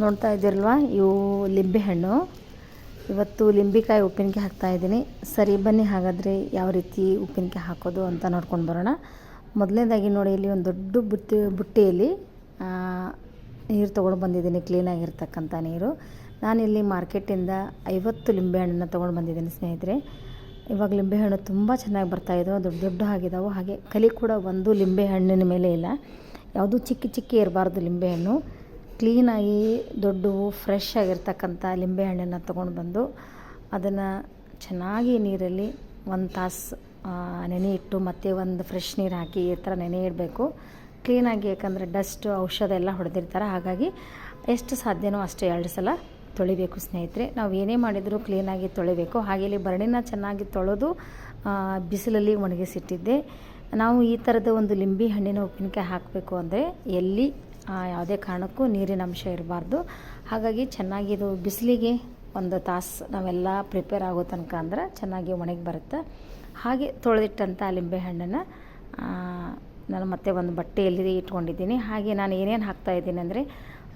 ನೋಡ್ತಾ ಇದ್ದೀರಲ್ವ? ಇವು ಲಿಂಬೆಹಣ್ಣು ಇವತ್ತು ಲಿಂಬಿಕಾಯಿ ಉಪ್ಪಿನಕಾಯಿ ಹಾಕ್ತಾ ಇದ್ದೀನಿ. ಸರಿ, ಬನ್ನಿ ಹಾಗಾದರೆ ಯಾವ ರೀತಿ ಉಪ್ಪಿನಕಾಯಿ ಹಾಕೋದು ಅಂತ ನೋಡ್ಕೊಂಡು ಬರೋಣ. ಮೊದಲನೇದಾಗಿ ನೋಡಿ, ಇಲ್ಲಿ ಒಂದು ದೊಡ್ಡ ಬುಟ್ಟಿ ಬುಟ್ಟಿಯಲ್ಲಿ ನೀರು ತೊಗೊಂಡು ಬಂದಿದ್ದೀನಿ ಕ್ಲೀನಾಗಿರ್ತಕ್ಕಂಥ ನೀರು. ನಾನಿಲ್ಲಿ ಮಾರ್ಕೆಟಿಂದ ಐವತ್ತು ಲಿಂಬೆಹಣ್ಣನ್ನು ತೊಗೊಂಡು ಬಂದಿದ್ದೀನಿ ಸ್ನೇಹಿತರೆ. ಇವಾಗ ಲಿಂಬೆಹಣ್ಣು ತುಂಬ ಚೆನ್ನಾಗಿ ಬರ್ತಾಯಿದ್ದವು ದೊಡ್ಡ ದೊಡ್ಡ ಆಗಿದ್ದಾವೆ ಹಾಗೆ ಕಲಿ ಕೂಡ ಒಂದು ಲಿಂಬೆ ಹಣ್ಣಿನ ಮೇಲೆ ಇಲ್ಲ. ಯಾವುದು ಚಿಕ್ಕ ಚಿಕ್ಕ ಇರಬಾರ್ದು ಲಿಂಬೆಹಣ್ಣು ಕ್ಲೀನಾಗಿ ದೊಡ್ಡವು ಫ್ರೆಶ್ ಆಗಿರ್ತಕ್ಕಂಥ ಲಿಂಬೆಹಣ್ಣನ್ನು ತೊಗೊಂಡು ಬಂದು ಅದನ್ನು ಚೆನ್ನಾಗಿ ನೀರಲ್ಲಿ ಒಂದು ತಾಸು ನೆನೆ ಇಟ್ಟು ಮತ್ತೆ ಒಂದು ಫ್ರೆಶ್ ನೀರು ಹಾಕಿ ಈ ಥರ ನೆನೆ ಇಡಬೇಕು. ಕ್ಲೀನಾಗಿ ಯಾಕಂದರೆ ಡಸ್ಟ್, ಔಷಧ ಎಲ್ಲ ಹೊಡೆದಿರ್ತಾರೆ. ಹಾಗಾಗಿ ಎಷ್ಟು ಸಾಧ್ಯನೋ ಅಷ್ಟು ಎರಡು ಸಲ ತೊಳಿಬೇಕು ಸ್ನೇಹಿತರೆ. ನಾವು ಏನೇ ಮಾಡಿದರೂ ಕ್ಲೀನಾಗಿ ತೊಳಿಬೇಕು. ಹಾಗೆ ಇಲ್ಲಿ ಬರಣಿನ ಚೆನ್ನಾಗಿ ತೊಳೆದು ಬಿಸಿಲಲ್ಲಿ ಒಣಗಿಸಿಟ್ಟಿದ್ದೆ. ನಾವು ಈ ಥರದ ಒಂದು ಲಿಂಬೆ ಹಣ್ಣಿನ ಉಪ್ಪಿನಕಾಯಿ ಹಾಕಬೇಕು ಅಂದರೆ ಎಲ್ಲಿ ಯಾವುದೇ ಕಾರಣಕ್ಕೂ ನೀರಿನ ಅಂಶ ಇರಬಾರ್ದು. ಹಾಗಾಗಿ ಚೆನ್ನಾಗಿ ಇದು ಬಿಸಿಲಿಗೆ ಒಂದು ತಾಸು ನಾವೆಲ್ಲ ಪ್ರಿಪೇರ್ ಆಗೋ ತನಕ ಅಂದ್ರೆ ಚೆನ್ನಾಗಿ ಒಣಗಿ ಬರುತ್ತೆ. ಹಾಗೆ ತೊಳೆದಿಟ್ಟಂಥ ಲಿಂಬೆ ಹಣ್ಣನ್ನು ನಾನು ಮತ್ತೆ ಒಂದು ಬಟ್ಟೆಯಲ್ಲಿ ಇಟ್ಕೊಂಡಿದ್ದೀನಿ. ಹಾಗೆ ನಾನು ಏನೇನು ಹಾಕ್ತಾ ಇದ್ದೀನಿ ಅಂದರೆ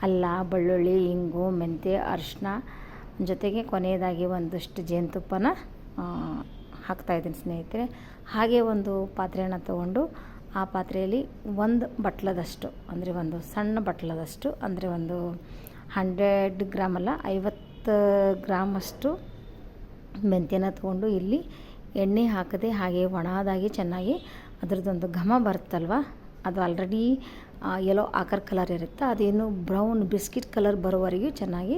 ಅಲ್ಲ, ಬೆಳ್ಳುಳ್ಳಿ, ಇಂಗು, ಮೆಂತ್ಯ ಅರಿಶಿನ ಜೊತೆಗೆ ಕೊನೆಯದಾಗಿ ಒಂದಷ್ಟು ಜೇನುತುಪ್ಪನ ಹಾಕ್ತಾಯಿದ್ದೀನಿ ಸ್ನೇಹಿತರೆ. ಹಾಗೆ ಒಂದು ಪಾತ್ರೆಯನ್ನು ತಗೊಂಡು ಆ ಪಾತ್ರೆಯಲ್ಲಿ ಒಂದು ಬಟ್ಲದಷ್ಟು, ಅಂದರೆ ಒಂದು ಸಣ್ಣ ಬಟ್ಲದಷ್ಟು, ಅಂದರೆ ಒಂದು ಹಂಡ್ರೆಡ್ ಗ್ರಾಮ್ ಅಲ್ಲ, ಐವತ್ತು ಗ್ರಾಮಷ್ಟು ಮೆಂತ್ಯನ ತೊಗೊಂಡು ಇಲ್ಲಿ ಎಣ್ಣೆ ಹಾಕದೆ ಹಾಗೆ ಒಣದಾಗಿ ಚೆನ್ನಾಗಿ ಅದರದ್ದೊಂದು ಘಮ ಬರುತ್ತಲ್ವ? ಅದು ಆಲ್ರೆಡಿ ಎಲ್ಲೋ ಆಕರ್ ಕಲರ್ ಇರುತ್ತೆ. ಅದೇನು ಬ್ರೌನ್ ಬಿಸ್ಕಿಟ್ ಕಲರ್ ಬರೋವರೆಗೂ ಚೆನ್ನಾಗಿ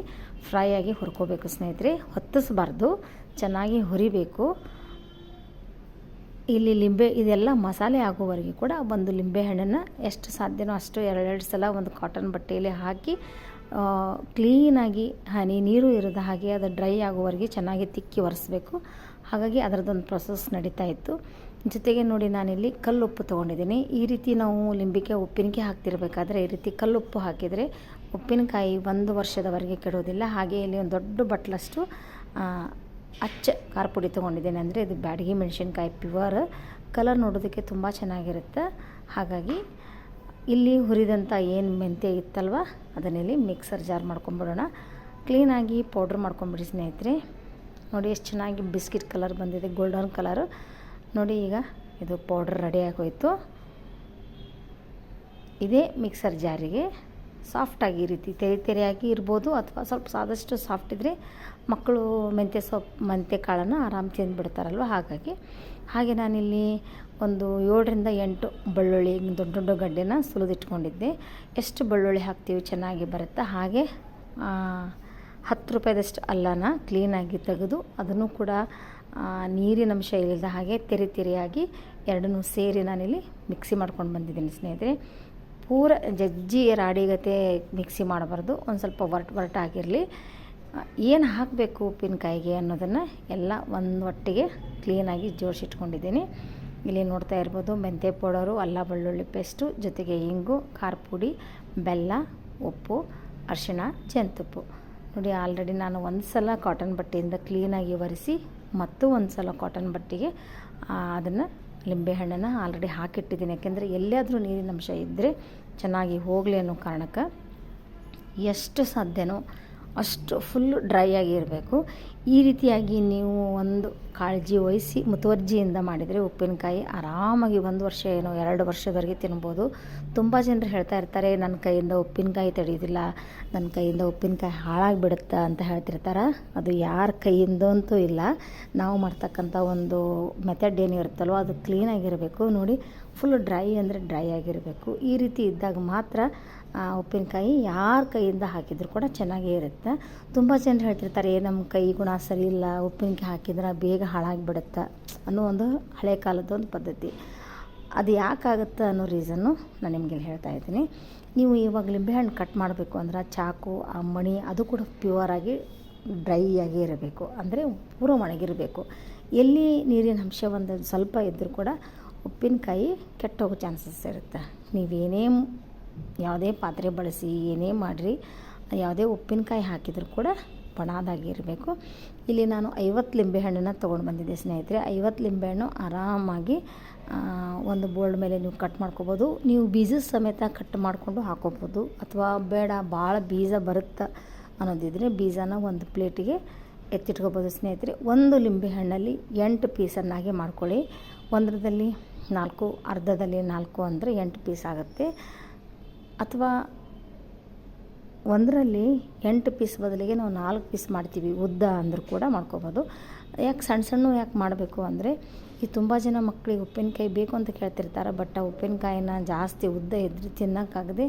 ಫ್ರೈ ಆಗಿ ಹುರ್ಕೋಬೇಕು ಸ್ನೇಹಿತರೆ. ಹೊತ್ತಿಸ್ಬಾರ್ದು, ಚೆನ್ನಾಗಿ ಹುರಿಬೇಕು. ಇಲ್ಲಿ ಲಿಂಬೆ, ಇದೆಲ್ಲ ಮಸಾಲೆ ಆಗೋವರೆಗೆ ಕೂಡ ಒಂದು ಲಿಂಬೆ ಹಣ್ಣನ್ನು ಎಷ್ಟು ಸಾಧ್ಯನೋ ಅಷ್ಟು ಎರಡೆರಡು ಸಲ ಒಂದು ಕಾಟನ್ ಬಟ್ಟೆಯಲ್ಲಿ ಹಾಕಿ ಕ್ಲೀನಾಗಿ ಹನಿ ನೀರು ಇರದ ಹಾಗೆ ಅದು ಡ್ರೈ ಆಗುವವರೆಗೆ ಚೆನ್ನಾಗಿ ತಿಕ್ಕಿ ಒರೆಸ್ಬೇಕು. ಹಾಗಾಗಿ ಅದರದ್ದೊಂದು ಪ್ರೊಸೆಸ್ ನಡೀತಾ ಇತ್ತು. ಜೊತೆಗೆ ನೋಡಿ ನಾನಿಲ್ಲಿ ಕಲ್ಲುಪ್ಪು ತೊಗೊಂಡಿದ್ದೀನಿ. ಈ ರೀತಿ ನಾವು ಲಿಂಬಿಕೆ ಉಪ್ಪಿನಕಾಯಿ ಹಾಕ್ತಿರ್ಬೇಕಾದ್ರೆ ಈ ರೀತಿ ಕಲ್ಲುಪ್ಪು ಹಾಕಿದರೆ ಉಪ್ಪಿನಕಾಯಿ ಒಂದು ವರ್ಷದವರೆಗೆ ಕೆಡೋದಿಲ್ಲ. ಹಾಗೆ ಇಲ್ಲಿ ಒಂದು ದೊಡ್ಡ ಬಟ್ಲಷ್ಟು ಅಚ್ಚ ಖಾರ ಪುಡಿ ತೊಗೊಂಡಿದ್ದೇನೆ ಅಂದರೆ ಇದು ಬ್ಯಾಡಗಿ ಮೆಣಸಿನ್ಕಾಯಿ ಪ್ಯೂರ್. ಕಲರ್ ನೋಡೋದಕ್ಕೆ ತುಂಬ ಚೆನ್ನಾಗಿರುತ್ತೆ. ಹಾಗಾಗಿ ಇಲ್ಲಿ ಹುರಿದಂಥ ಏನು ಮೆಂತ್ಯ ಇತ್ತಲ್ವ, ಅದನ್ನಿಲ್ಲಿ ಮಿಕ್ಸರ್ ಜಾರ್ ಮಾಡ್ಕೊಂಬಿಡೋಣ. ಕ್ಲೀನಾಗಿ ಪೌಡ್ರ್ ಮಾಡ್ಕೊಂಬಿಡಿ ಸ್ನೇಹಿತರೆ. ನೋಡಿ ಎಷ್ಟು ಚೆನ್ನಾಗಿ ಬಿಸ್ಕಿಟ್ ಕಲರ್ ಬಂದಿದೆ ಗೋಲ್ಡನ್ ಕಲರು ನೋಡಿ ಈಗ ಇದು ಪೌಡ್ರ್ ರೆಡಿ ಆಗೋಯ್ತು. ಇದೇ ಮಿಕ್ಸರ್ ಜಾರಿಗೆ ಸಾಫ್ಟಾಗಿ ಈ ರೀತಿ ತೆರೆ ತೆರೆಯಾಗಿ ಇರ್ಬೋದು ಅಥವಾ ಸ್ವಲ್ಪ ಆದಷ್ಟು ಸಾಫ್ಟ್ ಇದ್ದರೆ ಮಕ್ಕಳು ಮೆಂತ್ಯ ಸೊಪ್ಪು, ಮೆಂತ್ಯ ಕಾಳನ್ನು ಆರಾಮ್ ತಿಂದುಬಿಡ್ತಾರಲ್ವ ಹಾಗಾಗಿ ಹಾಗೆ ನಾನಿಲ್ಲಿ ಒಂದು ಏಳರಿಂದ ಎಂಟು ಬೆಳ್ಳುಳ್ಳಿ, ದೊಡ್ಡ ದೊಡ್ಡ ಗಡ್ಡೆನ ಸುಲಿದಿಟ್ಕೊಂಡಿದ್ದೆ. ಎಷ್ಟು ಬೆಳ್ಳುಳ್ಳಿ ಹಾಕ್ತೀವಿ ಚೆನ್ನಾಗಿ ಬರುತ್ತೆ? ಹಾಗೆ ಹತ್ತು ರೂಪಾಯಿದಷ್ಟು ಅಲ್ಲನ ಕ್ಲೀನಾಗಿ ತೆಗೆದು ಅದನ್ನು ಕೂಡ ನೀರಿನ ಅಂಶ ಇಲ್ಲದ ಹಾಗೆ ತೆರೆ ತೆರೆಯಾಗಿ ಎರಡನ್ನೂ ಸೇರಿ ನಾನಿಲ್ಲಿ ಮಿಕ್ಸಿ ಮಾಡ್ಕೊಂಡು ಬಂದಿದ್ದೀನಿ ಸ್ನೇಹಿತರೆ. ಪೂರ ಜಜ್ಜಿ ರಾಡಿಗತೆ ಮಿಕ್ಸಿ ಮಾಡಬಾರ್ದು. ಒಂದು ಸ್ವಲ್ಪ ಒರ್ಟ್ ಒರಟಾಗಿರಲಿ ಏನು ಹಾಕಬೇಕು ಉಪ್ಪಿನಕಾಯಿಗೆ ಅನ್ನೋದನ್ನು ಎಲ್ಲ ಒಂದು ಒಟ್ಟಿಗೆ ಕ್ಲೀನಾಗಿ ಜೋಡಿಸಿಟ್ಕೊಂಡಿದ್ದೀನಿ. ಇಲ್ಲಿ ನೋಡ್ತಾ ಇರ್ಬೋದು ಮೆಂತ್ಯ ಪೌಡರು, ಅಲ್ಲ ಬೆಳ್ಳುಳ್ಳಿ ಪೇಸ್ಟು, ಜೊತೆಗೆ ಇಂಗು ಖಾರ ಪುಡಿ ಬೆಲ್ಲ, ಉಪ್ಪು, ಅರಿಶಿಣ, ಜೇನುತುಪ್ಪು. ನೋಡಿ, ಆಲ್ರೆಡಿ ನಾನು ಒಂದು ಸಲ ಕಾಟನ್ ಬಟ್ಟೆಯಿಂದ ಕ್ಲೀನಾಗಿ ಒರೆಸಿ ಮತ್ತು ಒಂದು ಸಲ ಕಾಟನ್ ಬಟ್ಟೆಗೆ ಅದನ್ನು ಲಿಂಬೆಹಣ್ಣನ್ನು ಆಲ್ರೆಡಿ ಹಾಕಿಟ್ಟಿದ್ದೀನಿ. ಯಾಕೆಂದರೆ ಎಲ್ಲಿಯಾದರೂ ನೀರಿನ ಅಂಶ ಇದ್ದರೆ ಚೆನ್ನಾಗಿ ಹೋಗಲಿ ಅನ್ನೋ ಕಾರಣಕ್ಕೆ ಎಷ್ಟು ಸಾಧ್ಯನೋ ಅಷ್ಟು ಫುಲ್ ಡ್ರೈ ಆಗಿರಬೇಕು ಈ ರೀತಿಯಾಗಿ ನೀವು ಒಂದು ಕಾಳಜಿ ವಹಿಸಿ ಮುತುವರ್ಜಿಯಿಂದ ಮಾಡಿದರೆ ಉಪ್ಪಿನಕಾಯಿ ಆರಾಮಾಗಿ ಒಂದು ವರ್ಷ ಏನೋ ಎರಡು ವರ್ಷದವರೆಗೆ ತಿನ್ಬೋದು. ತುಂಬ ಜನರು ಹೇಳ್ತಾ ಇರ್ತಾರೆ ನನ್ನ ಕೈಯಿಂದ ಉಪ್ಪಿನಕಾಯಿ ತಡೆಯೋದಿಲ್ಲ ನನ್ನ ಕೈಯಿಂದ ಉಪ್ಪಿನಕಾಯಿ ಹಾಳಾಗಿಬಿಡುತ್ತೆ ಅಂತ ಹೇಳ್ತಿರ್ತಾರೆ. ಅದು ಯಾರ ಕೈಯಿಂದ ಅಂತೂ ಇಲ್ಲ. ನಾವು ಮಾಡ್ತಕ್ಕಂಥ ಒಂದು ಮೆಥಡ್ ಏನಿರುತ್ತಲ್ವ ಅದು ಕ್ಲೀನಾಗಿರಬೇಕು ನೋಡಿ ಫುಲ್ ಡ್ರೈ ಅಂದರೆ ಡ್ರೈ ಆಗಿರಬೇಕು. ಈ ರೀತಿ ಇದ್ದಾಗ ಮಾತ್ರ ಉಪ್ಪಿನಕಾಯಿ ಯಾರ ಕೈಯಿಂದ ಹಾಕಿದರೂ ಕೂಡ ಚೆನ್ನಾಗೇ ಇರುತ್ತೆ. ತುಂಬ ಜನರು ಹೇಳ್ತಿರ್ತಾರೆ "ಏ, ನಮ್ಮ ಕೈ ಗುಣ ಸರಿ ಇಲ್ಲ ಉಪ್ಪಿನಕಾಯಿ ಹಾಕಿದ್ರೆ ಬೇಗ ಹಾಳಾಗಿಬಿಡುತ್ತೆ. ಅನ್ನೋ ಒಂದು ಹಳೆ ಕಾಲದ ಒಂದು ಪದ್ಧತಿ. ಅದು ಯಾಕಾಗುತ್ತೆ ಅನ್ನೋ ರೀಸನ್ನು ನಾನು ನಿಮಗೆ ಹೇಳ್ತಾ ಇದ್ದೀನಿ. ನೀವು ಇವಾಗ ಲಿಂಬೆಹಣ್ಣು ಕಟ್ ಮಾಡಬೇಕು ಅಂದ್ರೆ ಚಾಕು ಆ ಮಣಿ ಅದು ಕೂಡ ಪ್ಯೂರಾಗಿ ಡ್ರೈ ಆಗಿ ಇರಬೇಕು. ಅಂದರೆ ಪೂರ ಒಣಗಿರಬೇಕು. ಎಲ್ಲಿ ನೀರಿನ ಅಂಶ ಒಂದು ಸ್ವಲ್ಪ ಇದ್ದರೂ ಕೂಡ ಉಪ್ಪಿನಕಾಯಿ ಕೆಟ್ಟೋಗೋ ಚಾನ್ಸಸ್ ಇರುತ್ತೆ. ನೀವೇನೇ ಯಾವುದೇ ಪಾತ್ರೆ ಬಳಸಿ, ಏನೇ ಮಾಡಿರಿ, ಯಾವುದೇ ಉಪ್ಪಿನಕಾಯಿ ಹಾಕಿದರೂ ಕೂಡ ಬಣದಾಗಿರಬೇಕು ಇಲ್ಲಿ ನಾನು ಐವತ್ತು ಲಿಂಬೆಹಣ್ಣನ್ನು ತೊಗೊಂಡು ಬಂದಿದ್ದೆ ಸ್ನೇಹಿತರೆ. ಐವತ್ತು ಲಿಂಬೆಹಣ್ಣು ಆರಾಮಾಗಿ ಒಂದು ಬೋಲ್ಡ್ ಮೇಲೆ ನೀವು ಕಟ್ ಮಾಡ್ಕೋಬೋದು. ನೀವು ಬೀಜದ ಸಮೇತ ಕಟ್ ಮಾಡಿಕೊಂಡು ಹಾಕೋಬೋದು. ಅಥವಾ ಬೇಡ, ಭಾಳ ಬೀಜ ಬರುತ್ತೆ ಅನ್ನೋದಿದ್ರೆ ಬೀಜನ ಒಂದು ಪ್ಲೇಟಿಗೆ ಎತ್ತಿಟ್ಕೋಬೋದು ಸ್ನೇಹಿತರೆ. ಒಂದು ಲಿಂಬೆಹಣ್ಣಲ್ಲಿ ಎಂಟು ಪೀಸನ್ನಾಗಿ ಮಾಡ್ಕೊಳ್ಳಿ. ಒಂದರದಲ್ಲಿ ನಾಲ್ಕು, ಅರ್ಧದಲ್ಲಿ ನಾಲ್ಕು ಅಂದರೆ ಎಂಟು ಪೀಸ್ ಆಗುತ್ತೆ. ಅಥವಾ ಒಂದರಲ್ಲಿ ಎಂಟು ಪೀಸ್ ಬದಲಿಗೆ ನಾವು ನಾಲ್ಕು ಪೀಸ್ ಮಾಡ್ತೀವಿ, ಉದ್ದ ಅಂದರೂ ಕೂಡ ಮಾಡ್ಕೋಬೋದು. ಯಾಕೆ ಸಣ್ಣ ಸಣ್ಣ ಯಾಕೆ ಮಾಡಬೇಕು ಅಂದರೆ, ಈ ತುಂಬ ಜನ ಮಕ್ಕಳಿಗೆ ಉಪ್ಪಿನಕಾಯಿ ಬೇಕು ಅಂತ ಕೇಳ್ತಿರ್ತಾರೆ ಬಟ್ ಆ ಉಪ್ಪಿನಕಾಯಿನ ಜಾಸ್ತಿ ಉದ್ದ ಇದ್ದರೆ ತಿನ್ನೋಕ್ಕಾಗದೆ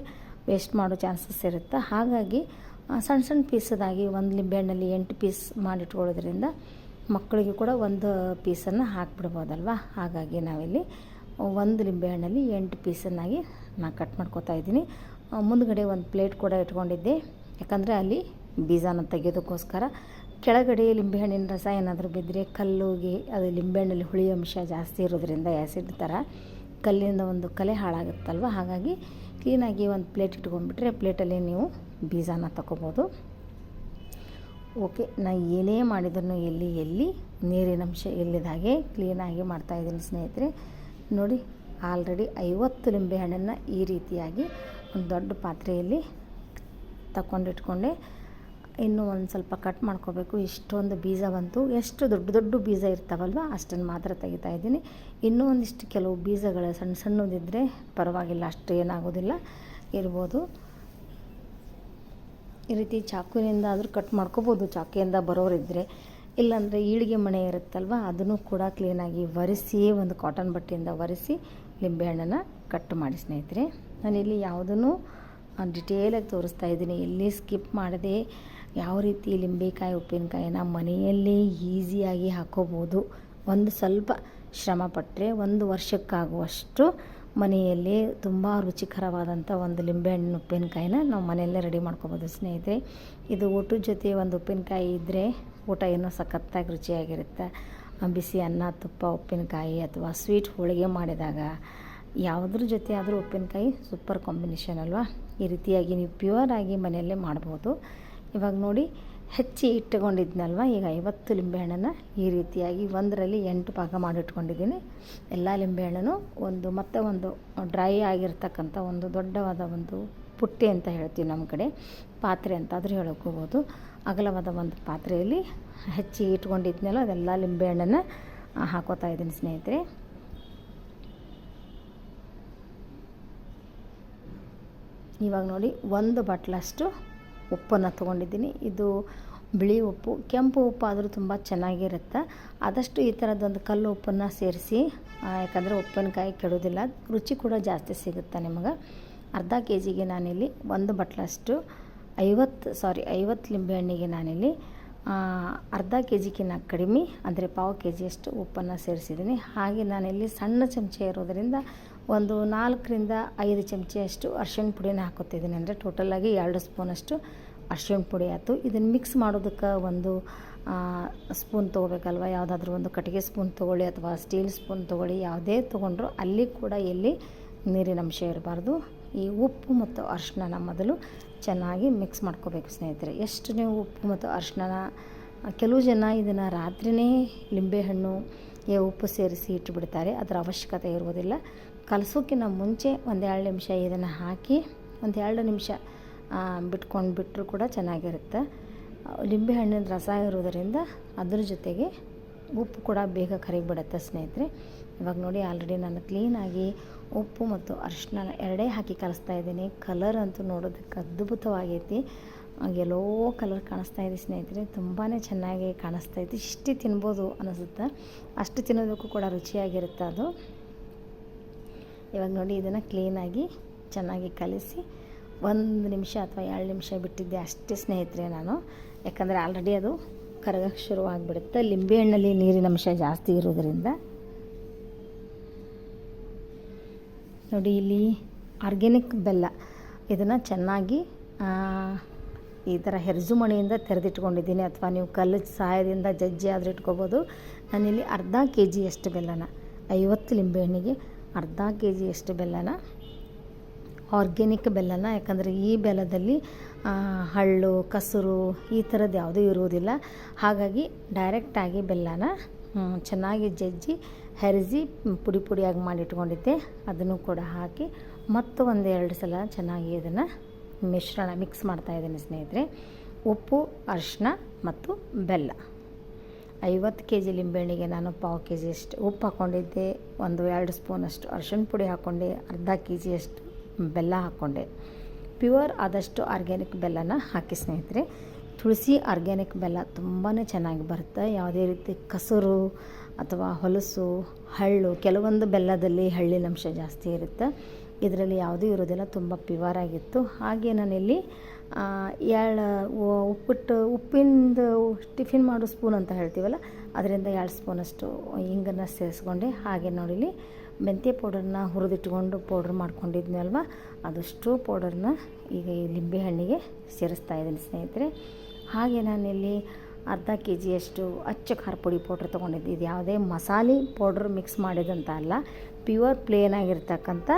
ವೇಸ್ಟ್ ಮಾಡೋ ಚಾನ್ಸಸ್ ಇರುತ್ತೆ. ಹಾಗಾಗಿ ಸಣ್ಣ ಸಣ್ಣ ಪೀಸದಾಗಿ ಒಂದು ಲಿಂಬೆಹಣ್ಣಲ್ಲಿ ಎಂಟು ಪೀಸ್ ಮಾಡಿಟ್ಕೊಳ್ಳೋದ್ರಿಂದ ಮಕ್ಕಳಿಗೆ ಕೂಡ ಒಂದು ಪೀಸನ್ನು ಹಾಕ್ಬಿಡ್ಬೋದಲ್ವ? ಹಾಗಾಗಿ ನಾವಿಲ್ಲಿ ಒಂದು ಲಿಂಬೆಹಣ್ಣಲ್ಲಿ ಎಂಟು ಪೀಸನ್ನಾಗಿ ನಾನು ಕಟ್ ಮಾಡ್ಕೋತಾ ಇದ್ದೀನಿ. ಮುಂದ್ಗಡೆ ಒಂದು ಪ್ಲೇಟ್ ಕೂಡ ಇಟ್ಕೊಂಡಿದ್ದೆ. ಯಾಕಂದರೆ ಅಲ್ಲಿ ಬೀಜನ ತೆಗೆಯೋದಕ್ಕೋಸ್ಕರ ಕೆಳಗಡೆ ಲಿಂಬೆಹಣ್ಣಿನ ರಸ ಏನಾದರೂ ಬಿದ್ದರೆ ಕಲ್ಲುಗೆ ಅದು ಲಿಂಬೆಹಣ್ಣಲ್ಲಿ ಹುಳಿ ಅಂಶ ಜಾಸ್ತಿ ಇರೋದ್ರಿಂದ ಆ್ಯಸಿಡ್ ಥರ ಕಲ್ಲಿಂದ ಒಂದು ಕಲೆ ಹಾಳಾಗುತ್ತಲ್ವ? ಹಾಗಾಗಿ ಕ್ಲೀನಾಗಿ ಒಂದು ಪ್ಲೇಟ್ ಇಟ್ಕೊಂಡ್ಬಿಟ್ರೆ ಪ್ಲೇಟಲ್ಲಿ ನೀವು ಬೀಜನ ತಗೋಬೋದು ಓಕೆ, ನಾ ಏನೇ ಮಾಡಿದ್ರು ಎಲ್ಲಿ ಎಲ್ಲಿ ನೀರಿನ ಅಂಶ ಎಲ್ಲಿದಾಗೆ ಕ್ಲೀನಾಗಿ ಮಾಡ್ತಾಯಿದ್ದೀನಿ ಸ್ನೇಹಿತರೆ. ನೋಡಿ ಆಲ್ರೆಡಿ ಐವತ್ತು ಲಿಂಬೆ ಹಣ್ಣನ್ನು ಈ ರೀತಿಯಾಗಿ ಒಂದು ದೊಡ್ಡ ಪಾತ್ರೆಯಲ್ಲಿ ತಗೊಂಡಿಟ್ಕೊಂಡೆ ಇನ್ನೂ ಒಂದು ಸ್ವಲ್ಪ ಕಟ್ ಮಾಡ್ಕೋಬೇಕು. ಇಷ್ಟೊಂದು ಬೀಜ ಬಂತು. ಎಷ್ಟು ದೊಡ್ಡ ದೊಡ್ಡ ಬೀಜ ಇರ್ತಾವಲ್ವ, ಅಷ್ಟನ್ನು ಮಾತ್ರ ತೆಗಿತಾಯಿದ್ದೀನಿ ಇನ್ನೂ ಒಂದಿಷ್ಟು ಕೆಲವು ಬೀಜಗಳು ಸಣ್ಣ ಸಣ್ಣದಿದ್ದರೆ ಪರವಾಗಿಲ್ಲ, ಅಷ್ಟು ಏನಾಗೋದಿಲ್ಲ. ಇರ್ಬೋದು. ಈ ರೀತಿ ಚಾಕುವಿನಿಂದ ಆದರೂ ಕಟ್ ಮಾಡ್ಕೋಬೋದು. ಚಾಕಿಯಿಂದ ಬರೋರಿದ್ದರೆ ಇಲ್ಲಾಂದರೆ ಈಳಿಗೆ ಮಣೆ ಇರುತ್ತಲ್ವ, ಅದನ್ನು ಕೂಡ ಕ್ಲೀನಾಗಿ ಒರೆಸಿ ಒಂದು ಕಾಟನ್ ಬಟ್ಟೆಯಿಂದ ಒರೆಸಿ ಲಿಂಬೆಹಣ್ಣನ್ನು ಕಟ್ ಮಾಡಿ ಸ್ನೇಹಿತರೆ. ನಾನಿಲ್ಲಿ ಯಾವುದನ್ನು ಡಿಟೇಲಾಗಿ ತೋರಿಸ್ತಾ ಇದ್ದೀನಿ. ಎಲ್ಲಿ ಸ್ಕಿಪ್ ಮಾಡದೆ ಯಾವ ರೀತಿ ಲಿಂಬೆಕಾಯಿ, ಉಪ್ಪಿನಕಾಯಿನ ಮನೆಯಲ್ಲೇ ಈಸಿಯಾಗಿ ಹಾಕೋಬೋದು. ಒಂದು ಸ್ವಲ್ಪ ಶ್ರಮ ಪಟ್ಟರೆ ಒಂದು ವರ್ಷಕ್ಕಾಗುವಷ್ಟು ಮನೆಯಲ್ಲಿ ತುಂಬ ರುಚಿಕರವಾದಂಥ ಒಂದು ಲಿಂಬೆಹಣ್ಣು ಉಪ್ಪಿನಕಾಯಿನ ನಾವು ಮನೆಯಲ್ಲೇ ರೆಡಿ ಮಾಡ್ಕೊಬೋದು ಸ್ನೇಹಿತರೆ. ಇದು ಊಟದ ಜೊತೆ ಒಂದು ಉಪ್ಪಿನಕಾಯಿ ಇದ್ದರೆ ಊಟ ಏನೋ ಸಖತ್ತಾಗಿ ರುಚಿಯಾಗಿರುತ್ತೆ. ಬಿಸಿ ಅನ್ನ, ತುಪ್ಪ, ಉಪ್ಪಿನಕಾಯಿ ಅಥವಾ ಸ್ವೀಟ್ ಹೋಳಿಗೆ ಮಾಡಿದಾಗ ಯಾವುದ್ರ ಜೊತೆ ಆದರೂ ಉಪ್ಪಿನಕಾಯಿ ಸೂಪರ್ ಕಾಂಬಿನೇಷನ್ ಅಲ್ವಾ? ಈ ರೀತಿಯಾಗಿ ನೀವು ಪ್ಯೂರ್ ಆಗಿ ಮನೆಯಲ್ಲೇ ಮಾಡ್ಬೋದು. ಇವಾಗ ನೋಡಿ ಹೆಚ್ಚಿ ಇಟ್ಟುಕೊಂಡಿದ್ನಲ್ವ? ಈಗ ಐವತ್ತು ಲಿಂಬೆಹಣ್ಣನ್ನು ಈ ರೀತಿಯಾಗಿ ಒಂದರಲ್ಲಿ ಎಂಟು ಭಾಗ ಮಾಡಿಟ್ಕೊಂಡಿದ್ದೀನಿ. ಎಲ್ಲ ಲಿಂಬೆಹಣ್ಣು ಒಂದು ಮತ್ತೆ ಒಂದು ಡ್ರೈ ಆಗಿರ್ತಕ್ಕಂಥ ಒಂದು ದೊಡ್ಡವಾದ ಒಂದು ಪುಟ್ಟಿ ಅಂತ ಹೇಳ್ತೀವಿ ನಮ್ಮ ಕಡೆ. ಪಾತ್ರೆ ಅಂತಾದರೂ ಹೇಳೋಕ್ಕೋಬೋದು ಅಗಲವಾದ ಒಂದು ಪಾತ್ರೆಯಲ್ಲಿ ಹೆಚ್ಚಿ ಇಟ್ಕೊಂಡಿದ್ನಲ್ಲ, ಅದೆಲ್ಲ ಲಿಂಬೆಹಣ್ಣನ್ನು ಹಾಕೋತಾ ಇದ್ದೀನಿ ಸ್ನೇಹಿತರೆ. ಇವಾಗ ನೋಡಿ, ಒಂದು ಬಟ್ಲಷ್ಟು ಉಪ್ಪನ್ನು ತೊಗೊಂಡಿದ್ದೀನಿ. ಇದು ಬಿಳಿ ಉಪ್ಪು. ಕೆಂಪು ಉಪ್ಪು ಆದರೂ ತುಂಬ ಚೆನ್ನಾಗಿರುತ್ತೆ. ಆದಷ್ಟು ಈ ಥರದ್ದೊಂದು ಕಲ್ಲು ಉಪ್ಪನ್ನು ಸೇರಿಸಿ ಯಾಕಂದರೆ ಉಪ್ಪಿನಕಾಯಿ ಕೆಡೋದಿಲ್ಲ. ರುಚಿ ಕೂಡ ಜಾಸ್ತಿ ಸಿಗುತ್ತೆ ನಿಮಗೆ. ಅರ್ಧ ಕೆ ಜಿಗೆ ನಾನಿಲ್ಲಿ ಒಂದು ಬಟ್ಲಷ್ಟು, ಐವತ್ತು, ಸಾರಿ, ಐವತ್ತು ಲಿಂಬೆಹಣ್ಣಿಗೆ ನಾನಿಲ್ಲಿ ಅರ್ಧ ಕೆ ಜಿಗಿನ್ನ ಕಡಿಮೆ, ಅಂದರೆ ಪಾವು ಕೆ ಜಿಯಷ್ಟು ಉಪ್ಪನ್ನು ಸೇರಿಸಿದ್ದೀನಿ. ಹಾಗೆ ನಾನಿಲ್ಲಿ ಸಣ್ಣ ಚಮಚ ಇರೋದರಿಂದ ಒಂದು ನಾಲ್ಕರಿಂದ ಐದು ಚಮಚಿಯಷ್ಟು ಅರ್ಶಿಣ ಪುಡಿನ ಹಾಕೋತಿದ್ದೀನಿ. ಅಂದರೆ ಟೋಟಲಾಗಿ ಎರಡು ಸ್ಪೂನಷ್ಟು ಅರ್ಶಿಣ ಪುಡಿ ಆಯಿತು. ಇದನ್ನು ಮಿಕ್ಸ್ ಮಾಡೋದಕ್ಕೆ ಒಂದು ಸ್ಪೂನ್ ತೊಗೋಬೇಕಲ್ವ? ಯಾವುದಾದ್ರೂ ಒಂದು ಕಟ್ಟಿಗೆ ಸ್ಪೂನ್ ತೊಗೊಳ್ಳಿ ಅಥವಾ ಸ್ಟೀಲ್ ಸ್ಪೂನ್ ತೊಗೊಳ್ಳಿ, ಯಾವುದೇ ತೊಗೊಂಡ್ರು ಅಲ್ಲಿ ಕೂಡ ಎಲ್ಲಿ ನೀರಿನ ಅಂಶ ಇರಬಾರ್ದು. ಈ ಉಪ್ಪು ಮತ್ತು ಅರಿಶಿನ ಮೊದಲು ಚೆನ್ನಾಗಿ ಮಿಕ್ಸ್ ಮಾಡ್ಕೋಬೇಕು ಸ್ನೇಹಿತರೆ. ಎಷ್ಟು ನೀವು ಉಪ್ಪು ಮತ್ತು ಅರಿಶಿಣನ, ಕೆಲವು ಜನ ಇದನ್ನು ರಾತ್ರಿಯೇ ಲಿಂಬೆಹಣ್ಣು ಉಪ್ಪು ಸೇರಿಸಿ ಇಟ್ಟುಬಿಡ್ತಾರೆ ಅದರ ಅವಶ್ಯಕತೆ ಇರುವುದಿಲ್ಲ. ಕಲಸೋಕ್ಕಿಂತ ಮುಂಚೆ ಒಂದೆರಡು ನಿಮಿಷ ಇದನ್ನು ಹಾಕಿ, ಒಂದೆರಡು ನಿಮಿಷ ಬಿಟ್ಕೊಂಡು ಬಿಟ್ಟರು ಕೂಡ ಚೆನ್ನಾಗಿರುತ್ತೆ. ಲಿಂಬೆಹಣ್ಣಿನ ರಸ ಇರೋದರಿಂದ ಅದ್ರ ಜೊತೆಗೆ ಉಪ್ಪು ಕೂಡ ಬೇಗ ಕರಿಬಿಡುತ್ತೆ ಸ್ನೇಹಿತರೆ. ಇವಾಗ ನೋಡಿ ಆಲ್ರೆಡಿ ನಾನು ಕ್ಲೀನಾಗಿ ಉಪ್ಪು ಮತ್ತು ಅರಿಶಿನ ಎರಡೇ ಹಾಕಿ ಕಲಿಸ್ತಾ ಇದ್ದೀನಿ. ಕಲರ್ ಅಂತೂ ನೋಡೋದಕ್ಕೆ ಅದ್ಭುತವಾಗೈತಿ. ಎಲ್ಲೋ ಕಲರ್ ಕಾಣಿಸ್ತಾ ಇದೆ ಸ್ನೇಹಿತರೆ. ತುಂಬಾ ಚೆನ್ನಾಗಿ ಕಾಣಿಸ್ತಾ ಐತಿ. ಇಷ್ಟೇ ತಿನ್ಬೋದು ಅನಿಸುತ್ತೆ. ಅಷ್ಟು ತಿನ್ನೋದಕ್ಕೂ ಕೂಡ ರುಚಿಯಾಗಿರುತ್ತೆ ಅದು. ಇವಾಗ ನೋಡಿ ಇದನ್ನು ಕ್ಲೀನಾಗಿ ಚೆನ್ನಾಗಿ ಕಲಿಸಿ ಒಂದು ನಿಮಿಷ ಅಥವಾ ಎರಡು ನಿಮಿಷ ಬಿಟ್ಟಿದ್ದೆ ಅಷ್ಟೇ ಸ್ನೇಹಿತರೆ ನಾನು. ಯಾಕಂದರೆ ಆಲ್ರೆಡಿ ಅದು ಕರಗಕ್ಕೆ ಶುರುವಾಗ್ಬಿಡುತ್ತೆ ಲಿಂಬೆಹಣ್ಣಲ್ಲಿ ನೀರಿನ ಅಂಶ ಜಾಸ್ತಿ ಇರೋದರಿಂದ ನೋಡಿ ಇಲ್ಲಿ ಆರ್ಗ್ಯಾನಿಕ್ ಬೆಲ್ಲ. ಇದನ್ನು ಚೆನ್ನಾಗಿ ಈ ಥರ ಹೆರ್ಜು ಮಣಿಯಿಂದ ತೆರೆದಿಟ್ಕೊಂಡಿದ್ದೀನಿ. ಅಥವಾ ನೀವು ಕಲ್ಲು ಸಹಾಯದಿಂದ ಜಜ್ಜಿ ಆದರೂ ಇಟ್ಕೋಬೋದು. ನಾನಿಲ್ಲಿ ಅರ್ಧ ಕೆ ಜಿಯಷ್ಟು ಬೆಲ್ಲನ, ಐವತ್ತು ಲಿಂಬೆಹಣ್ಣಿಗೆ ಅರ್ಧ ಕೆ ಜಿಯಷ್ಟು ಬೆಲ್ಲನ ಆರ್ಗ್ಯಾನಿಕ್ ಬೆಲ್ಲನ, ಯಾಕಂದರೆ ಈ ಬೆಲ್ಲದಲ್ಲಿ ಹಳ್ಳು, ಕಸರು ಈ ಥರದ್ದು ಯಾವುದೂ ಇರುವುದಿಲ್ಲ. ಹಾಗಾಗಿ ಡೈರೆಕ್ಟಾಗಿ ಬೆಲ್ಲನ ಚೆನ್ನಾಗಿ ಜಜ್ಜಿ, ಹೆರಿಸಿ, ಪುಡಿ ಪುಡಿಯಾಗಿ ಮಾಡಿಟ್ಕೊಂಡಿದ್ದೆ. ಅದನ್ನು ಕೂಡ ಹಾಕಿ ಮತ್ತು ಎರಡು ಸಲ ಚೆನ್ನಾಗಿ ಇದನ್ನು ಮಿಶ್ರಣ ಮಿಕ್ಸ್ ಮಾಡ್ತಾ ಇದ್ದೀನಿ ಸ್ನೇಹಿತರೆ. ಉಪ್ಪು ಅರಿಶಿನ ಮತ್ತು ಬೆಲ್ಲ. ಐವತ್ತು ಕೆ ಜಿ ಲಿಂಬೆಹಣ್ಣಿಗೆ ನಾನು ಪಾವು ಕೆ ಜಿಯಷ್ಟು ಉಪ್ಪು ಹಾಕ್ಕೊಂಡಿದ್ದೆ, ಒಂದು ಎರಡು ಸ್ಪೂನಷ್ಟು ಅರ್ಶಿನ ಪುಡಿ ಹಾಕ್ಕೊಂಡೆ, ಅರ್ಧ ಕೆ ಜಿಯಷ್ಟು ಬೆಲ್ಲ ಹಾಕ್ಕೊಂಡೆ. ಪ್ಯೂರ್ ಆದಷ್ಟು ಆರ್ಗ್ಯಾನಿಕ್ ಬೆಲ್ಲನ ಹಾಕಿ ಸ್ನೇಹಿತರೆ. ತುಳಸಿ ಆರ್ಗ್ಯಾನಿಕ್ ಬೆಲ್ಲ ತುಂಬಾ ಚೆನ್ನಾಗಿ ಬರುತ್ತೆ. ಯಾವುದೇ ರೀತಿ ಕಸರು ಅಥವಾ ಹೊಲಸು, ಹಳ್ಳು, ಕೆಲವೊಂದು ಬೆಲ್ಲದಲ್ಲಿ ಹಳ್ಳಿನಂಶ ಜಾಸ್ತಿ ಇರುತ್ತೆ. ಇದರಲ್ಲಿ ಯಾವುದೂ ಇರೋದಿಲ್ಲ ತುಂಬ ಪ್ಯೂರ್ ಆಗಿತ್ತು. ಹಾಗೆ ನಾನಿಲ್ಲಿ ಎರಡು ಉಪ್ಪಿಟ್ಟು, ಉಪ್ಪಿಂದು ಟಿಫಿನ್ ಮಾಡೋ ಸ್ಪೂನ್ ಅಂತ ಹೇಳ್ತೀವಲ್ಲ, ಅದರಿಂದ ಎರಡು ಸ್ಪೂನಷ್ಟು ಹಿಂಗನ್ನು ಸೇರಿಸ್ಕೊಂಡೆ. ಹಾಗೆ ನೋಡಿಲಿ ಮೆಂತ್ಯ ಪೌಡರ್ನ ಹುರಿದಿಟ್ಕೊಂಡು ಪೌಡ್ರ್ ಮಾಡ್ಕೊಂಡಿದ್ನಲ್ವ ಅದಷ್ಟು ಪೌಡರ್ನ ಈಗ ಈ ಲಿಂಬೆ ಹಣ್ಣಿಗೆ ಸೇರಿಸ್ತಾ ಇದ್ದೀನಿ ಸ್ನೇಹಿತರೆ. ಹಾಗೆ ನಾನಿಲ್ಲಿ ಅರ್ಧ ಕೆ ಜಿಯಷ್ಟು ಅಚ್ಚ ಖಾರ ಪುಡಿ ಪೌಡ್ರ್ ತೊಗೊಂಡಿದ್ದೆ. ಇದು ಯಾವುದೇ ಮಸಾಲೆ ಪೌಡ್ರ್ ಮಿಕ್ಸ್ ಮಾಡಿದಂತ ಅಲ್ಲ ಪ್ಯೂರ್ ಪ್ಲೇನ್ ಆಗಿರ್ತಕ್ಕಂಥ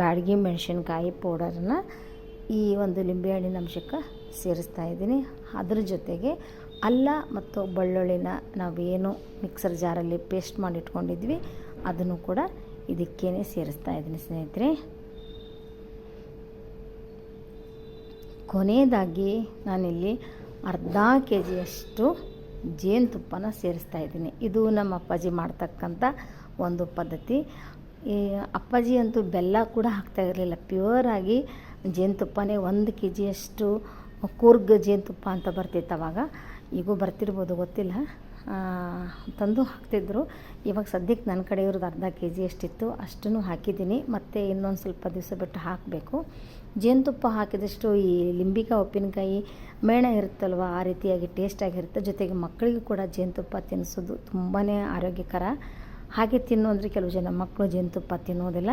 ಬ್ಯಾಡಗಿ ಮೆಣಸಿನ್ಕಾಯಿ ಪೌಡರನ್ನ ಈ ಒಂದು ಲಿಂಬೆಹಣ್ಣಿನ ಅಂಶಕ್ಕೆ ಸೇರಿಸ್ತಾ ಇದ್ದೀನಿ. ಅದ್ರ ಜೊತೆಗೆ ಅಲ್ಲ ಮತ್ತು ಬೆಳ್ಳುಳ್ಳಿನ ನಾವೇನು ಮಿಕ್ಸರ್ ಜಾರಲ್ಲಿ ಪೇಸ್ಟ್ ಮಾಡಿ ಇಟ್ಕೊಂಡಿದ್ವಿ, ಅದನ್ನು ಕೂಡ ಇದಕ್ಕೇ ಸೇರಿಸ್ತಾ ಇದ್ದೀನಿ ಸ್ನೇಹಿತರೆ. ಕೊನೆಯದಾಗಿ ನಾನಿಲ್ಲಿ ಅರ್ಧ ಕೆ ಜಿಯಷ್ಟು ಜೇನುತುಪ್ಪನ ಸೇರಿಸ್ತಾ ಇದ್ದೀನಿ. ಇದು ನಮ್ಮ ಅಪ್ಪಾಜಿ ಮಾಡ್ತಕ್ಕಂಥ ಒಂದು ಪದ್ಧತಿ. ಈ ಅಪ್ಪಾಜಿ ಅಂತೂ ಬೆಲ್ಲ ಕೂಡ ಹಾಕ್ತಾ ಇರಲಿಲ್ಲ. ಪ್ಯೂರ್ ಆಗಿ ಜೇನುತುಪ್ಪನೇ ಒಂದು ಕೆ ಜಿಯಷ್ಟು ಕೂರ್ಗ್ ಜೇನುತುಪ್ಪ ಅಂತ ಬರ್ತಿತ್ತು ಅವಾಗ. ಈಗೂ ಬರ್ತಿರ್ಬೋದು, ಗೊತ್ತಿಲ್ಲ. ತಂದು ಹಾಕ್ತಿದ್ರು. ಇವಾಗ ಸದ್ಯಕ್ಕೆ ನನ್ನ ಕಡೆ ಇರೋದು ಅರ್ಧ ಕೆ ಜಿ ಎಷ್ಟಿತ್ತು ಅಷ್ಟನ್ನು ಹಾಕಿದ್ದೀನಿ. ಮತ್ತು ಇನ್ನೊಂದು ಸ್ವಲ್ಪ ದಿವಸ ಬಿಟ್ಟು ಹಾಕಬೇಕು. ಜೇನುತುಪ್ಪ ಹಾಕಿದಷ್ಟು ಈ ಲಿಂಬಿಕಾಯಿ ಉಪ್ಪಿನಕಾಯಿ ಮೇಣ ಇರುತ್ತಲ್ವ, ಆ ರೀತಿಯಾಗಿ ಟೇಸ್ಟಾಗಿರುತ್ತೆ ಜೊತೆಗೆ ಮಕ್ಕಳಿಗೂ ಕೂಡ ಜೇನುತುಪ್ಪ ತಿನ್ನಿಸೋದು ತುಂಬಾ ಆರೋಗ್ಯಕರ. ಹಾಗೆ ತಿನ್ನು ಅಂದರೆ ಕೆಲವು ಜನ ಮಕ್ಕಳು ಜೇನುತುಪ್ಪ ತಿನ್ನೋದಿಲ್ಲ.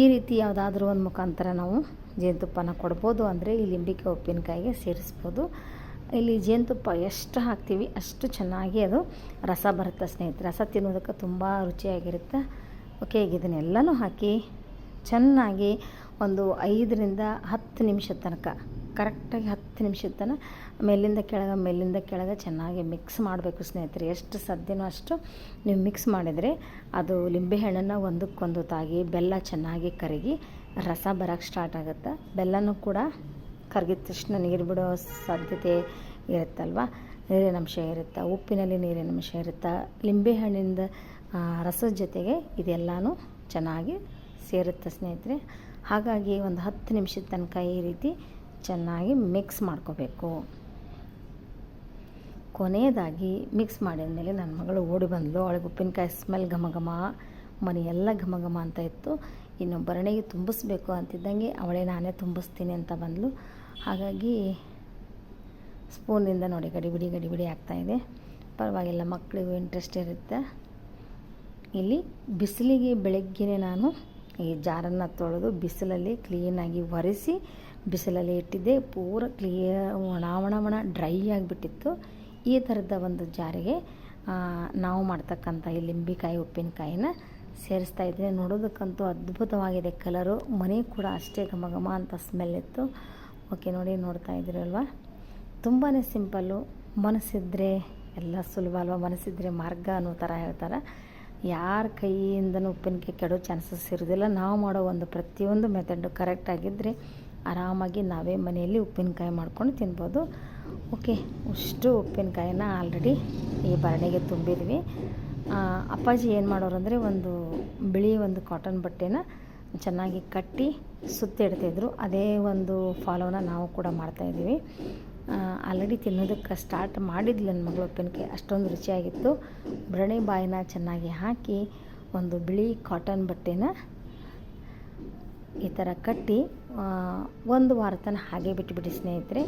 ಈ ರೀತಿ ಯಾವುದಾದ್ರೂ ಒಂದು ಮುಖಾಂತರ ನಾವು ಜೇನುತುಪ್ಪನ ಕೊಡ್ಬೋದು. ಅಂದರೆ ಈ ಲಿಂಬಿಕೆ ಉಪ್ಪಿನಕಾಯಿಗೆ ಸೇರಿಸ್ಬೋದು. ಇಲ್ಲಿ ಜೇನುತುಪ್ಪ ಎಷ್ಟು ಹಾಕ್ತೀವಿ ಅಷ್ಟು ಚೆನ್ನಾಗಿ ಅದು ರಸ ಬರುತ್ತೆ ಸ್ನೇಹಿತರೆ. ರಸ ತಿನ್ನೋದಕ್ಕೆ ತುಂಬ ರುಚಿಯಾಗಿರುತ್ತೆ. ಓಕೆ, ಈಗ ಇದನ್ನೆಲ್ಲನೂ ಹಾಕಿ ಚೆನ್ನಾಗಿ ಒಂದು ಐದರಿಂದ ಹತ್ತು ನಿಮಿಷದ ತನಕ ಕರೆಕ್ಟಾಗಿ ಹತ್ತು ನಿಮಿಷದ ತನಕ ಮೇಲಿಂದ ಕೆಳಗೆ ಮೇಲಿಂದ ಕೆಳಗೆ ಚೆನ್ನಾಗಿ ಮಿಕ್ಸ್ ಮಾಡಬೇಕು ಸ್ನೇಹಿತರೆ. ಎಷ್ಟು ಸದ್ಯನೋ ಅಷ್ಟು ನೀವು ಮಿಕ್ಸ್ ಮಾಡಿದರೆ ಅದು ಲಿಂಬೆಹಣ್ಣನ್ನು ಒಂದಕ್ಕೊಂದು ತಾಗಿ ಬೆಲ್ಲ ಚೆನ್ನಾಗಿ ಕರಗಿ ರಸ ಬರೋಕ್ಕೆ ಸ್ಟಾರ್ಟ್ ಆಗುತ್ತೆ. ಬೆಲ್ಲನೂ ಕೂಡ ಕರಗಿದ ತಕ್ಷಣ ನೀರು ಬಿಡೋ ಸಾಧ್ಯತೆ ಇರುತ್ತಲ್ವ? ನೀರಿನಂಶ ಇರುತ್ತೆ, ಉಪ್ಪಿನಲ್ಲಿ ನೀರಿನಂಶ ಇರುತ್ತೆ. ಲಿಂಬೆಹಣ್ಣಿಂದ ಹಣ್ಣಿಂದ ರಸದ ಜೊತೆಗೆ ಇದೆಲ್ಲನೂ ಚೆನ್ನಾಗಿ ಸೇರುತ್ತೆ ಸ್ನೇಹಿತರೆ. ಹಾಗಾಗಿ ಒಂದು ಹತ್ತು ನಿಮಿಷದ ತನಕ ಈ ರೀತಿ ಚೆನ್ನಾಗಿ ಮಿಕ್ಸ್ ಮಾಡ್ಕೋಬೇಕು. ಕೊನೆಯದಾಗಿ ಮಿಕ್ಸ್ ಮಾಡಿದ ಮೇಲೆ ನನ್ನ ಮಗಳು ಓಡಿ ಬಂದಳು ಅವಳಿಗೆ ಉಪ್ಪಿನಕಾಯಿ ಸ್ಮೆಲ್ ಘಮ ಘಮ, ಮನೆಯೆಲ್ಲ ಘಮ ಘಮ ಅಂತ ಇತ್ತು. ಇನ್ನು ಭರಣಿಗೆ ತುಂಬಿಸ್ಬೇಕು ಅಂತಿದ್ದಂಗೆ ಅವಳೇ ನಾನೇ ತುಂಬಿಸ್ತೀನಿ ಅಂತ ಬಂದಳು ಹಾಗಾಗಿ ಸ್ಪೂನಿಂದ ನೋಡಿ ಗಡಿಬಿಡಿ ಗಡಿಬಿಡಿ ಆಗ್ತಾಯಿದೆ ಪರವಾಗಿಲ್ಲ ಮಕ್ಕಳಿಗೂ ಇಂಟ್ರೆಸ್ಟ್ ಇರುತ್ತೆ. ಇಲ್ಲಿ ಬಿಸಿಲಿಗೆ ಬೆಳಗ್ಗೆನೇ ನಾನು ಈ ಜಾರನ್ನು ತೊಳೆದು ಬಿಸಿಲಲ್ಲಿ ಕ್ಲೀನಾಗಿ ಒರೆಸಿ ಬಿಸಿಲಲ್ಲಿ ಇಟ್ಟಿದ್ದೆ. ಪೂರ ಕ್ಲಿಯರ್ ಒಣ ಒಣ ಒಣ ಡ್ರೈ ಆಗಿಬಿಟ್ಟಿತ್ತು. ಈ ಥರದ ಒಂದು ಜಾರಿಗೆ ನಾವು ಮಾಡ್ತಕ್ಕಂಥ ಈ ಲಿಂಬಿಕಾಯಿ, ಉಪ್ಪಿನಕಾಯಿನ ಸೇರಿಸ್ತಾ ಇದ್ದೆ. ನೋಡೋದಕ್ಕಂತೂ ಅದ್ಭುತವಾಗಿದೆ ಕಲರು ಮನೆ ಕೂಡ ಅಷ್ಟೇ ಘಮ ಘಮ ಅಂತ ಸ್ಮೆಲ್ ಇತ್ತು. ಓಕೆ ನೋಡಿ ನೋಡ್ತಾ ಇದ್ದೀರಲ್ವ ತುಂಬಾ ಸಿಂಪಲ್ಲು ಮನಸ್ಸಿದ್ರೆ ಎಲ್ಲ ಸುಲಭ ಅಲ್ವಾ? ಮನಸ್ಸಿದ್ರೆ ಮಾರ್ಗ ಅನ್ನೋ ಥರ ಹೇಳ್ತಾರೆ. ಯಾರ ಕೈಯಿಂದನೂ ಉಪ್ಪಿನಕಾಯಿ ಕೆಡೋ ಚಾನ್ಸಸ್ ಇರೋದಿಲ್ಲ. ನಾವು ಮಾಡೋ ಒಂದು ಪ್ರತಿಯೊಂದು ಮೆಥಡು ಕರೆಕ್ಟಾಗಿದ್ದರೆ ಆರಾಮಾಗಿ ನಾವೇ ಮನೆಯಲ್ಲಿ ಉಪ್ಪಿನಕಾಯಿ ಮಾಡ್ಕೊಂಡು ತಿನ್ಬೋದು. ಓಕೆ ಅಷ್ಟು ಉಪ್ಪಿನಕಾಯಿನ ಆಲ್ರೆಡಿ ಈ ಭರಣಿಗೆ ತುಂಬಿದ್ವಿ. ಅಪ್ಪಾಜಿ ಏನು ಮಾಡೋರು ಅಂದರೆ ಒಂದು ಬಿಳಿ ಒಂದು ಕಾಟನ್ ಬಟ್ಟೆನ ಚೆನ್ನಾಗಿ ಕಟ್ಟಿ ಸುತ್ತಿಡ್ತಿದ್ರು ಅದೇ ಒಂದು ಫಾಲೋನ ನಾವು ಕೂಡ ಮಾಡ್ತಾಯಿದ್ದೀವಿ ಆಲ್ರೆಡಿ ತಿನ್ನೋದಕ್ಕೆ ಸ್ಟಾರ್ಟ್ ಮಾಡಿದ್ಲು ನನ್ನ ಮಗಳು ಉಪ್ಪಿನಕಾಯಿ. ಅಷ್ಟೊಂದು ರುಚಿಯಾಗಿತ್ತು. ಬರಣಿ ಬಾಯಿನ ಚೆನ್ನಾಗಿ ಹಾಕಿ ಒಂದು ಬಿಳಿ ಕಾಟನ್ ಬಟ್ಟೆನ ಈ ಥರ ಕಟ್ಟಿ ಒಂದು ವಾರ ತನಕ ಹಾಗೆ ಬಿಟ್ಟುಬಿಡಿ ಸ್ನೇಹಿತರೆ.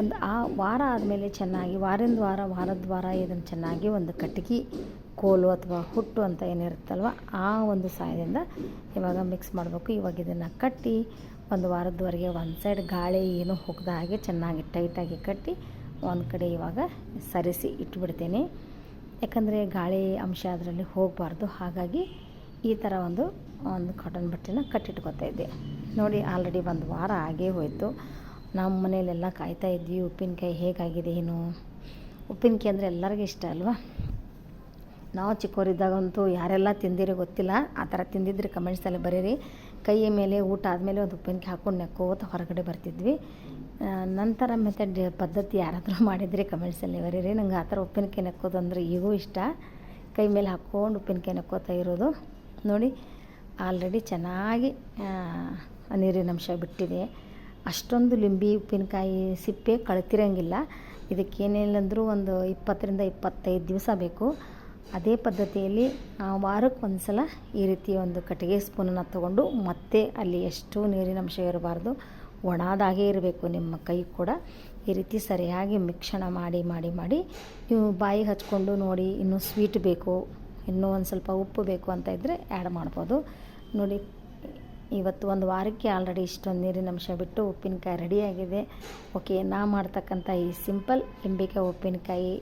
ಒಂದು ಆ ವಾರ ಆದಮೇಲೆ ಚೆನ್ನಾಗಿ ವಾರದ ವಾರ ವಾರದ ವಾರ ಇದನ್ನು ಚೆನ್ನಾಗಿ ಒಂದು ಕಟ್ಟಿಗೆ ಕೋಲು ಅಥವಾ ಹುಟ್ಟು ಅಂತ ಏನಿರುತ್ತಲ್ವ, ಆ ಒಂದು ಸಹಾಯದಿಂದ ಇವಾಗ ಮಿಕ್ಸ್ ಮಾಡಬೇಕು. ಇವಾಗ ಇದನ್ನು ಕಟ್ಟಿ ಒಂದು ವಾರದವರೆಗೆ ಒಂದು ಸೈಡ್ ಗಾಳಿ ಏನು ಹೋಗದ ಹಾಗೆ ಚೆನ್ನಾಗಿ ಟೈಟಾಗಿ ಕಟ್ಟಿ ಒಂದು ಕಡೆ ಇವಾಗ ಸರಿಸಿ ಇಟ್ಬಿಡ್ತೀನಿ. ಯಾಕಂದರೆ ಗಾಳಿ ಅಂಶ ಅದರಲ್ಲಿ ಹೋಗಬಾರ್ದು. ಹಾಗಾಗಿ ಈ ಥರ ಒಂದು ಒಂದು ಕಾಟನ್ ಬಟ್ಟೆನ ಕಟ್ಟಿಟ್ಕೊತಾ ಇದ್ದೆ. ನೋಡಿ ಆಲ್ರೆಡಿ ಒಂದು ವಾರ ಆಗೇ ಹೋಯಿತು. ನಮ್ಮ ಮನೆಯಲ್ಲೆಲ್ಲ ಕಾಯ್ತಾ ಇದ್ವಿ, ಉಪ್ಪಿನಕಾಯಿ ಹೇಗಾಗಿದೆ ಏನು? ಉಪ್ಪಿನಕಾಯಿ ಅಂದರೆ ಎಲ್ಲರಿಗೂ ಇಷ್ಟ ಅಲ್ವಾ? ನಾವು ಚಿಕ್ಕವರಿದ್ದಾಗಂತೂ ಯಾರೆಲ್ಲ ತಿಂದಿರೋ ಗೊತ್ತಿಲ್ಲ, ಆ ಥರ ತಿಂದಿದ್ರೆ ಕಮೆಂಟ್ಸಲ್ಲಿ ಬರೀರಿ. ಕೈಯ ಮೇಲೆ ಊಟ ಆದಮೇಲೆ ಒಂದು ಉಪ್ಪಿನಕಾಯಿ ಹಾಕ್ಕೊಂಡು ನೆಕ್ಕೋತ ಹೊರಗಡೆ ಬರ್ತಿದ್ವಿ. ನಂತರ ಮೆಥಡ್ ಪದ್ಧತಿ ಯಾರಾದರೂ ಮಾಡಿದರೆ ಕಮೆಂಟ್ಸಲ್ಲಿ ಬರೀರಿ. ನಂಗೆ ಆ ಥರ ಉಪ್ಪಿನಕಾಯಿ ನೆಕ್ಕೋದು ಅಂದರೆ ಈಗೂ ಇಷ್ಟ. ಕೈ ಮೇಲೆ ಹಾಕ್ಕೊಂಡು ಉಪ್ಪಿನಕಾಯಿ ನೆಕ್ಕೋತಾ ಇರೋದು. ನೋಡಿ ಆಲ್ರೆಡಿ ಚೆನ್ನಾಗಿ ನೀರಿನಂಶ ಬಿಟ್ಟಿದೆ. ಅಷ್ಟೊಂದು ಲಿಂಬೆ ಉಪ್ಪಿನಕಾಯಿ ಸಿಪ್ಪೆ ಕಳ್ತಿರಂಗಿಲ್ಲ. ಇದಕ್ಕೇನಿಲ್ಲಂದ್ರೂ ಒಂದು ಇಪ್ಪತ್ತರಿಂದ ಇಪ್ಪತ್ತೈದು ದಿವಸ ಬೇಕು. ಅದೇ ಪದ್ಧತಿಯಲ್ಲಿ ವಾರಕ್ಕೆ ಒಂದು ಸಲ ಈ ರೀತಿ ಒಂದು ಕಟ್ಟಿಗೆ ಸ್ಪೂನನ್ನು ತಗೊಂಡು ಮತ್ತೆ ಅಲ್ಲಿ ಎಷ್ಟು ನೀರಿನಂಶ ಇರಬಾರ್ದು. ಒಣಾದಾಗೇ ಇರಬೇಕು ನಿಮ್ಮ ಕೈ ಕೂಡ. ಈ ರೀತಿ ಸರಿಯಾಗಿ ಮಿಕ್ಷಣ ಮಾಡಿ ಮಾಡಿ ಮಾಡಿ ನೀವು ಬಾಯಿ ಹಚ್ಕೊಂಡು ನೋಡಿ ಇನ್ನೂ ಸ್ವೀಟ್ ಬೇಕು, ಇನ್ನೂ ಒಂದು ಸ್ವಲ್ಪ ಉಪ್ಪು ಬೇಕು ಅಂತ ಇದ್ದರೆ ಆ್ಯಡ್ ಮಾಡ್ಬೋದು. ನೋಡಿ ಇವತ್ತು ಒಂದು ವಾರಕ್ಕೆ ಆಲ್ರೆಡಿ ಇಷ್ಟೊಂದು ನೀರಿನ ಅಂಶ ಬಿಟ್ಟು ಉಪ್ಪಿನಕಾಯಿ ರೆಡಿಯಾಗಿದೆ. ಓಕೆ ನಾ ಮಾಡ್ತಕ್ಕಂಥ ಈ ಸಿಂಪಲ್ ಲಿಂಬೆಕಾಯಿ ಉಪ್ಪಿನಕಾಯಿ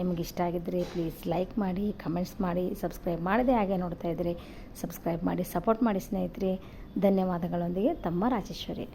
ನಿಮಗೆ ಇಷ್ಟ ಆಗಿದ್ದರೆ ಪ್ಲೀಸ್ ಲೈಕ್ ಮಾಡಿ ಕಮೆಂಟ್ಸ್ ಮಾಡಿ ಸಬ್ಸ್ಕ್ರೈಬ್ ಮಾಡದೆ ಹಾಗೆ ನೋಡ್ತಾ ಇದ್ದರೆ ಸಬ್ಸ್ಕ್ರೈಬ್ ಮಾಡಿ ಸಪೋರ್ಟ್ ಮಾಡಿ ಸ್ನೇಹಿತರೆ. ಧನ್ಯವಾದಗಳೊಂದಿಗೆ ತಮ್ಮ ರಾಜೇಶ್ವರಿ.